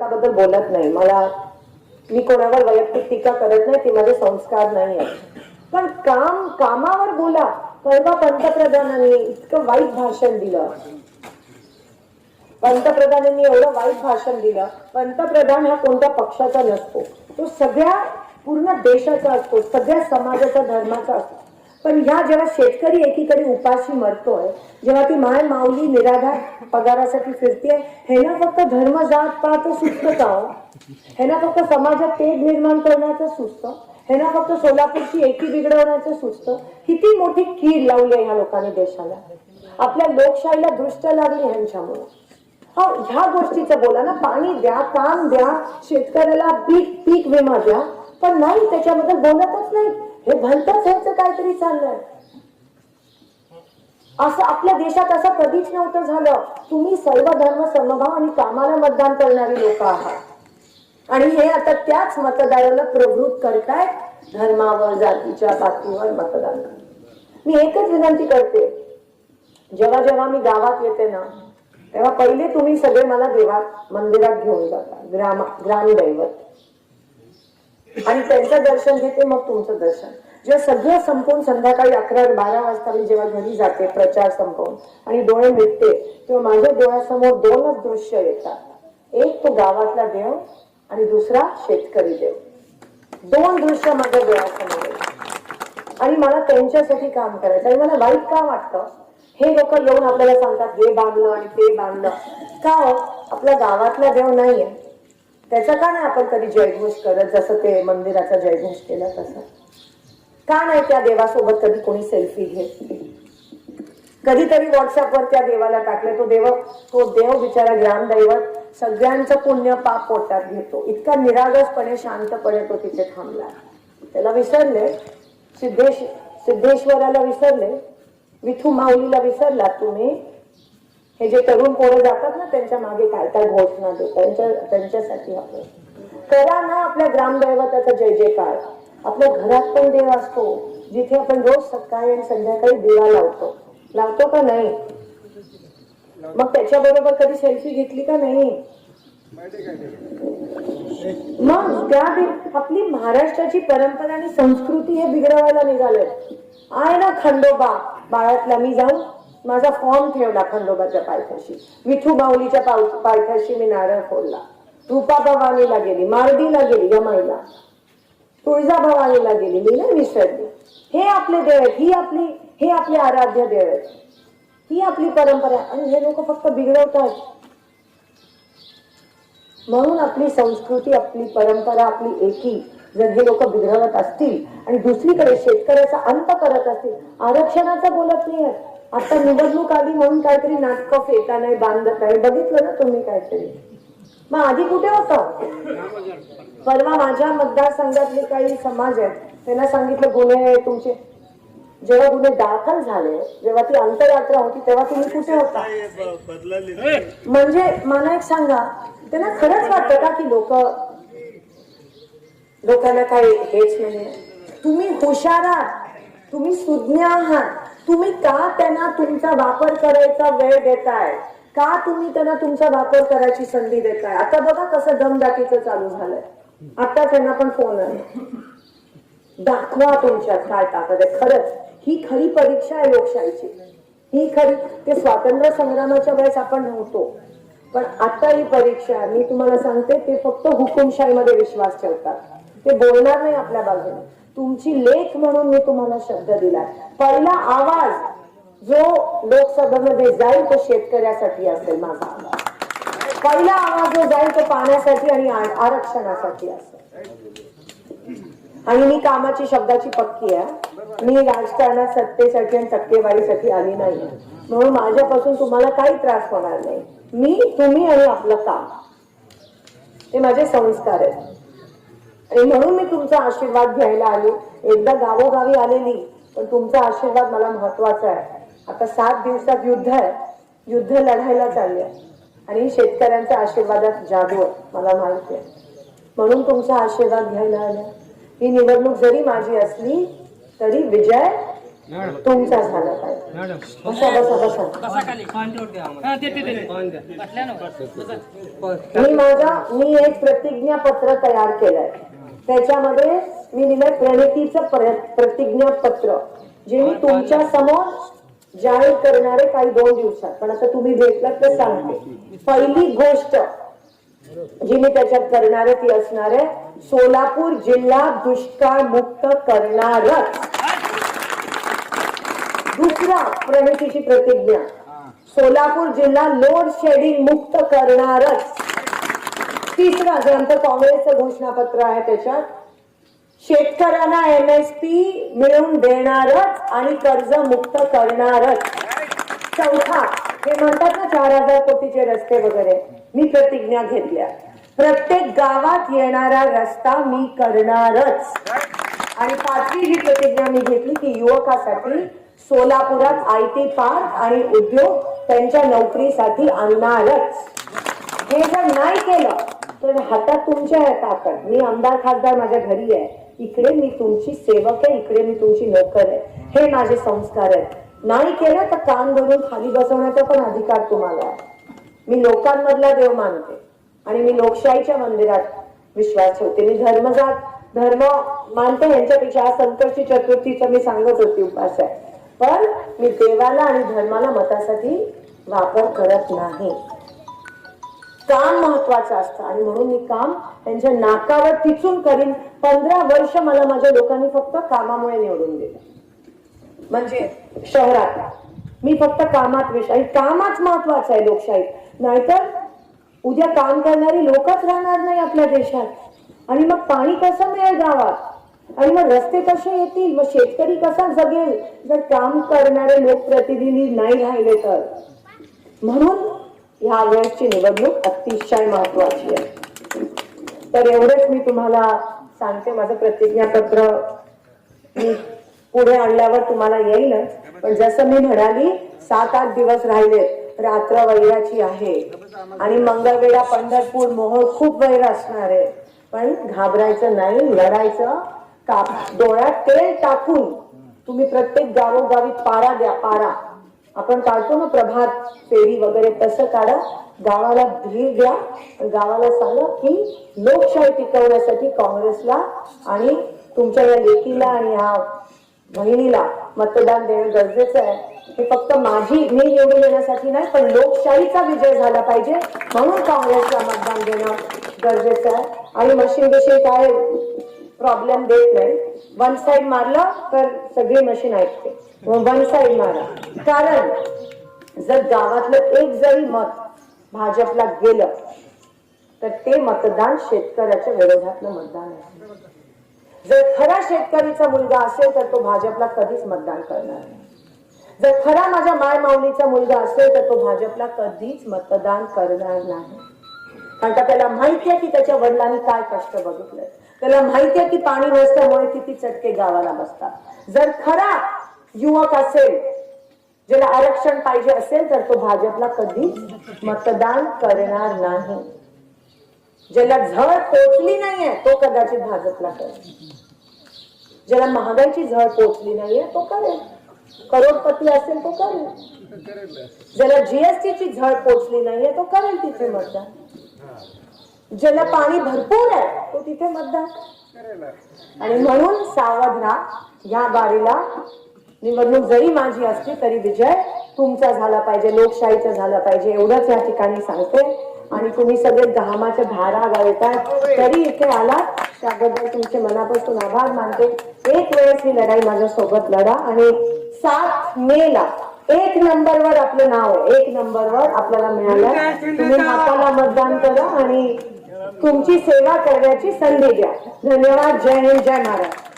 संस्काराबद्दल बोलत नाही. मला मी कोणावर वैयक्तिक टीका करत नाही ते माझे संस्कार नाही आहेत. पण काम कामावर बोला. परवा पंतप्रधानांनी इतकं वाईट भाषण दिलं. पंतप्रधानांनी एवढं वाईट भाषण दिलं. पंतप्रधान हा कोणत्या पक्षाचा नसतो. तो सगळ्या पूर्ण देशाचा असतो. सगळ्या समाजाचा धर्माचा असतो. पण ह्या जेव्हा शेतकरी एकीकडे उपाशी मरतोय जेव्हा ती माय माऊली निराधार पगारासाठी फिरते ना फक्त धर्म जात पाहत सुचतं का हे ना फक्त समाजात पेट निर्माण करण्याचं सुचतं. ना फक्त सोलापूरची एकी बिघडवण्याचं सुचतं. किती मोठी कीड लावली आहे ह्या लोकांनी देशाला. आपल्या लोकशाहीला दृष्ट लागली ह्यांच्यामुळे. हो ह्या गोष्टीचं बोला ना पाणी द्या काम द्या शेतकऱ्याला पीक पीक विमा द्या पण नाही त्याच्याबद्दल बोलतच नाही हे भलतच ह्याचं काहीतरी चाललंय. असं आपल्या देशात असं कधीच नव्हतं झालं. तुम्ही सर्व धर्म समभाव आणि कामाला मतदान करणारी लोक आहात. आणि हे आता त्याच मतदाराला प्रवृत्त करताय धर्मावर जातीच्या बातमीवर मतदान. मी एकच विनंती करते. जेव्हा जेव्हा मी गावात येते ना तेव्हा पहिले तुम्ही सगळे मला देवात मंदिरात घेऊन जाता ग्राम ग्रामदैवत. आणि त्यांचं दर्शन घेते मग तुमचं दर्शन. जेव्हा सगळं संपवून संध्याकाळी अकरा बारा वाजता मी जेव्हा घरी जाते प्रचार संपवून आणि डोळे मिटते तेव्हा माझ्या डोळ्यासमोर दोनच दृश्य येतात. एक तो गावातला देव आणि दुसरा शेतकरी देव. दोन दृश्य माझ्या डोळ्यासमोर येतात. आणि मला त्यांच्यासाठी काम करायचं आणि मला वाईट का वाटतं? हे लोक येऊन आपल्याला सांगतात हे बांधलं आणि ते बांधलं. का हो? आपल्या गावातला देव नाहीये. त्याचा का नाही आपण कधी जयघोष करत जसं ते मंदिराचा जयघोष केला तसा? का नाही त्या देवासोबत कधी कोणी सेल्फी घेतली कधीतरी व्हॉट्सअपवर त्या देवाला टाकले तो देव तो देव बिचारा ग्रामदैवत सगळ्यांचं पुण्य पाप पोटात घेतो. इतका निरागसपणे शांतपणे तो तिथे थांबला. त्याला विसरले सिद्धेश सिद्धेश्वराला विसरले विठू माऊलीला विसरला तुम्ही? हे जे तरुण पोरं जातात ना त्यांच्या मागे काय काय घोषणा देत त्यांच्या त्यांच्यासाठी आपण. करा ना आपल्या ग्रामदैवताचा जय जयकार. आपल्या घरात पण देव असतो जिथे आपण रोज सकाळी आणि संध्याकाळी दिवा लावतो. लावतो का नाही? मग त्याच्याबरोबर कधी सेल्फी घेतली का नाही? मग त्या आपली महाराष्ट्राची परंपरा आणि संस्कृती हे बिघडवायला निघाले आहे ना खंडोबा बाळातला मी जाऊन माझा फॉर्म ठेवला खंडोबाच्या पायथ्याशी. विठू माऊलीच्या पाव- पायथ्याशी मी नारळ फोडला. रूपा भवानीला गेली मार्दीला गेली यमाईला तुळजा भवानीला गेली मी नाही विसरली. हे आपले देव आहेत ही आपली हे आपले आराध्य देव आहेत. ही आपली परंपरा आणि हे लोक फक्त बिघडवतात. म्हणून आपली संस्कृती आपली परंपरा आपली एकी जर हे लोक बिघडवत असतील आणि दुसरीकडे शेतकऱ्याचा अंत करत असतील आरक्षणाचं बोलत नाही आता निवडणूक आधी म्हणून काहीतरी नाटकं फेटा नाही बांधत नाही बघितलं ना तुम्ही काहीतरी? मग आधी कुठे होता? परवा माझ्या मतदारसंघातले काही समाज आहेत त्यांना सांगितलं गुन्हे तुमचे. जेव्हा गुन्हे दाखल झाले जेव्हा ती अंतयात्रा होती तेव्हा तुम्ही कुठे होता? म्हणजे मला एक सांगा त्यांना खरंच वाटतं का की लोक लोकांना काही हेच नाही तुम्ही हुशार आहात तुम्ही सुज्ञ आहात. तुम्ही का त्यांना तुमचा वापर करायचा वेळ देताय? का तुम्ही त्यांना तुमचा वापर करायची संधी देताय? आता बघा कसं दमदाटीचं चालू झालंय. आता त्यांना पण फोन आहे दाखवा तुमच्यात काय ताकद आहे. खरंच ही खरी परीक्षा आहे लोकशाहीची. ही खरी ते स्वातंत्र्य संग्रामाच्या वेळेस आपण नव्हतो. पण आता ही परीक्षा मी तुम्हाला सांगते ते फक्त हुकुमशाहीमध्ये विश्वास ठेवतात. ते बोलणार नाही आपल्या बाजूने. तुमची लेख म्हणून मी तुम्हाला शब्द दिला. पहिला आवाज जो लोकसभेमध्ये जाईल तो शेतकऱ्यासाठी असेल माझा आवाज. पहिला आवाज जो जाईल तो पाण्यासाठी आणि आरक्षणासाठी असेल. आणि मी कामाची शब्दाची पक्की आहे. मी राजकारणात सत्तेसाठी आणि टक्केवारीसाठी आली नाही. म्हणून माझ्यापासून तुम्हाला काही त्रास होणार नाही. मी तुम्ही आणि आपलं काम. ते माझे संस्कार आहेत. आणि म्हणून मी तुमचा आशीर्वाद घ्यायला आले. एकदा गावोगावी आलेली पण तुमचा आशीर्वाद मला महत्त्वाचा आहे. आता सात दिवसात युद्ध आहे. युद्ध लढायला चालले. आणि शेतकऱ्यांच्या आशीर्वादात जादू आहे मला माहिती आहे. म्हणून तुमचा आशीर्वाद घ्यायला आले ही निवडणूक जरी माझी असली तरी विजय तुमचा झाला पाहिजे. बसा बसा बसा. मी माझा मी एक प्रतिज्ञा पत्र तयार केलंय. त्याच्यामध्ये मी लिहिलंय प्रणितीचं प्र- प्रतिज्ञा पत्र जे मी तुमच्यासमोर जाहीर करणारे काही दोन दिवसात. पण आता तुम्ही भेटलात तर सांगते पहिली गोष्ट जी मी त्याच्यात करणार आहे ती असणार आहे सोलापूर जिल्हा दुष्काळ मुक्त करणारच. दुसरा प्रणितीची प्रतिज्ञा. सोलापूर जिल्हा लोड शेडिंग मुक्त करणारच. तिसरा जे आमचं काँग्रेसचं घोषणापत्र आहे त्याच्यात. शेतकऱ्यांना एमएसपी मिळवून देणारच आणि कर्ज मुक्त करणारच. चौथा हे म्हणतात ना चार हजार कोटीचे रस्ते वगैरे. मी प्रतिज्ञा घेतल्या. प्रत्येक गावात येणारा रस्ता मी करणारच. आणि पाचवी जी प्रतिज्ञा मी घेतली की युवकासाठी सोलापुरात आय टी पार्क आणि उद्योग त्यांच्या नोकरीसाठी आणणारच. हे जर नाही केलं तर हातात तुमच्या ताकद मी आमदार खासदार माझ्या घरी आहे. इकडे मी तुमची सेवक आहे इकडे मी तुमची नोकर आहे. हे माझे संस्कार आहेत. नाही केलं तर कान धरून खाली बसवण्याचा पण अधिकार तुम्हाला आहे. मी लोकांमधला देव मानते. आणि मी लोकशाहीच्या मंदिरात विश्वास ठेवते. मी धर्मजात धर्म मानते यांच्यापेक्षा. आज संकटची चतुर्थीचं मी सांगत होती उपास आहे. पण मी देवाला आणि धर्माला मतासाठी वापर करत नाही. काम महत्वाचं असतं. आणि म्हणून मी काम त्यांच्या नाकावर टिचून करीन. पंधरा वर्ष मला माझ्या लोकांनी फक्त कामामुळे निवडून दिलं. म्हणजे शहरात. मी फक्त कामात विषय आणि कामच महत्वाचं आहे लोकशाहीत. नाहीतर उद्या काम करणारी लोकच राहणार नाही आपल्या देशात. आणि मग पाणी कसं मिळेल गावात? आणि मग रस्ते कसे येतील? मग शेतकरी कसा जगेल? जर काम करणारे लोकप्रतिनिधी नाही राहिले तर. म्हणून ह्या वेळेसची निवडणूक अतिशय महत्वाची आहे. तर एवढेच मी तुम्हाला सांगते. माझं प्रतिज्ञापत्र मी पुढे आणल्यावर तुम्हाला येईलच पण जसं मी म्हणाली सात आठ दिवस राहिले रात्र वैराची आहे. आणि मंगळवेळा पंढरपूर मोहोळ खूप वैर असणार आहे. पण घाबरायचं नाही लढायचं. का डोळ्यात तेल टाकून तुम्ही प्रत्येक गावोगावी पारा द्या पारा. आपण काढतो ना प्रभात फेरी वगैरे तसं काढा. गावाला धीर द्या. गावाला सांगा की लोकशाही टिकवण्यासाठी काँग्रेसला आणि तुमच्या या लेकीला आणि या बहिणीला मतदान देणं गरजेचं आहे. हे फक्त माझी मी निवडून देण्यासाठी नाही पण लोकशाहीचा विजय झाला पाहिजे. म्हणून काँग्रेसला मतदान देणं गरजेचं आहे. आणि मशीन विषयी काय प्रॉब्लेम देत नाही. वन साइड मारलं तर सगळी मशीन ऐकते. वन साइड मारा. कारण जर गावातलं एक जरी मत भाजपला गेलं तर ते मतदान शेतकऱ्याच्या विरोधातलं मतदान आहे. जर खरा शेतकरीचा मुलगा असेल तर तो भाजपला कधीच मतदान करणार नाही. जर खरा माझ्या माय माऊलीचा मुलगा असेल तर तो भाजपला कधीच मतदान करणार नाही. कारण का त्याला माहिती आहे की त्याच्या वडिलांनी काय कष्ट बघितलंय. त्याला माहिती आहे की पाणी नसल्यामुळे किती चटके गावाला बसतात. जर खरा युवक असेल ज्याला आरक्षण पाहिजे असेल तर तो भाजपला कधी मतदान करणार नाही. ज्याला झळ पोचली नाहीये तो कदाचित भाजपला करेल. ज्याला महागाईची झळ पोचली नाहीये तो करेल. करोडपती असेल तो करेल. ज्याला जीएसटी ची झळ पोचली नाहीये तो करेल तिथे मतदान. ज्याला पाणी भरपूर आहे तो तिथे मतदान आणि म्हणून सावध राहा या बारीला निवडणूक जरी माझी असली तरी विजय तुमचा झाला पाहिजे लोकशाहीचा झाला पाहिजे एवढंच या ठिकाणी सांगते. आणि तुम्ही सगळे घामाच्या धारा गाळतात तरी इथे आलात. त्याबद्दल तुमचे मनापासून आभार मानते. एक वेळेस ही लढाई माझ्या सोबत लढा आणि सात मे ला एक नंबरवर आपलं नाव आहे. एक नंबरवर आपल्याला मिळालं. तुम्ही हाताला मतदान करा आणि तुमची सेवा करण्याची संधी द्या. धन्यवाद. जय हिंद जय महाराज